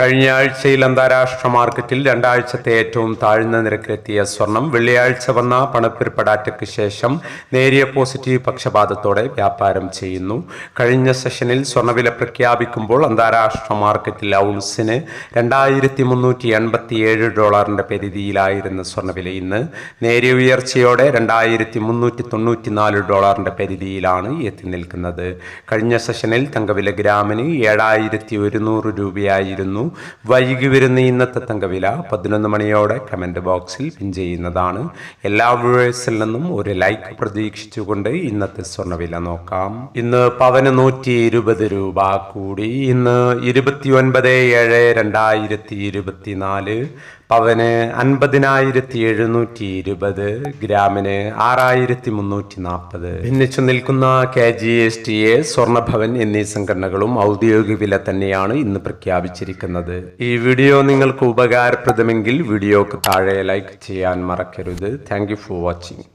കഴിഞ്ഞ ആഴ്ചയിൽ അന്താരാഷ്ട്ര മാർക്കറ്റിൽ രണ്ടാഴ്ചത്തെ ഏറ്റവും താഴ്ന്ന നിരക്കിലെത്തിയ സ്വർണം വെള്ളിയാഴ്ച വന്ന പണപ്പെരുപ്പടാറ്റയ്ക്ക് ശേഷം നേരിയ പോസിറ്റീവ് പക്ഷപാതത്തോടെ വ്യാപാരം ചെയ്യുന്നു. കഴിഞ്ഞ സെഷനിൽ സ്വർണവില പ്രഖ്യാപിക്കുമ്പോൾ അന്താരാഷ്ട്ര മാർക്കറ്റിൽ ഔൺസിന് രണ്ടായിരത്തി മുന്നൂറ്റി എൺപത്തിയേഴ് ഡോളറിന്റെ പരിധിയിലായിരുന്ന സ്വർണവില ഇന്ന് നേരിയ ഉയർച്ചയോടെ രണ്ടായിരത്തി മുന്നൂറ്റി തൊണ്ണൂറ്റിനാല് ഡോളറിന്റെ പരിധിയിലാണ് എത്തി നിൽക്കുന്നത്. കഴിഞ്ഞ സെഷനിൽ തങ്കവില ഗ്രാമിന് ഏഴായിരത്തി ഒരുന്നൂറ് രൂപയായിരുന്നു. വൈകി വരുന്ന ഇന്നത്തെ തങ്കവില പതിനൊന്ന് മണിയോടെ കമന്റ് ബോക്സിൽ പിൻ ചെയ്യുന്നതാണ്. എല്ലാ വ്യൂവേഴ്സിൽ നിന്നും ഒരു ലൈക്ക് പ്രതീക്ഷിച്ചുകൊണ്ട് ഇന്നത്തെ സ്വർണവില നോക്കാം. ഇന്ന് പവന് നൂറ്റി ഇരുപത് രൂപ കൂടി. ഇന്ന് ഇരുപത്തി ഒൻപത് ഏഴ് രണ്ടായിരത്തി ഇരുപത്തിനാല്. പവന് അൻപതിനായിരത്തി എഴുന്നൂറ്റി ഇരുപത് ഗ്രാമിന് ആറായിരത്തി മുന്നൂറ്റി നാൽപ്പത് ഭിന്നിച്ചു നിൽക്കുന്ന K G S T A സ്വർണഭവൻ എന്നീ സംഘടനകളും ഔദ്യോഗിക വില തന്നെയാണ് ഇന്ന് പ്രഖ്യാപിച്ചിരിക്കുന്നത്. ഈ വീഡിയോ നിങ്ങൾക്ക് ഉപകാരപ്രദമെങ്കിൽ വീഡിയോക്ക് താഴെ ലൈക്ക് ചെയ്യാൻ മറക്കരുത്. Thank for watching.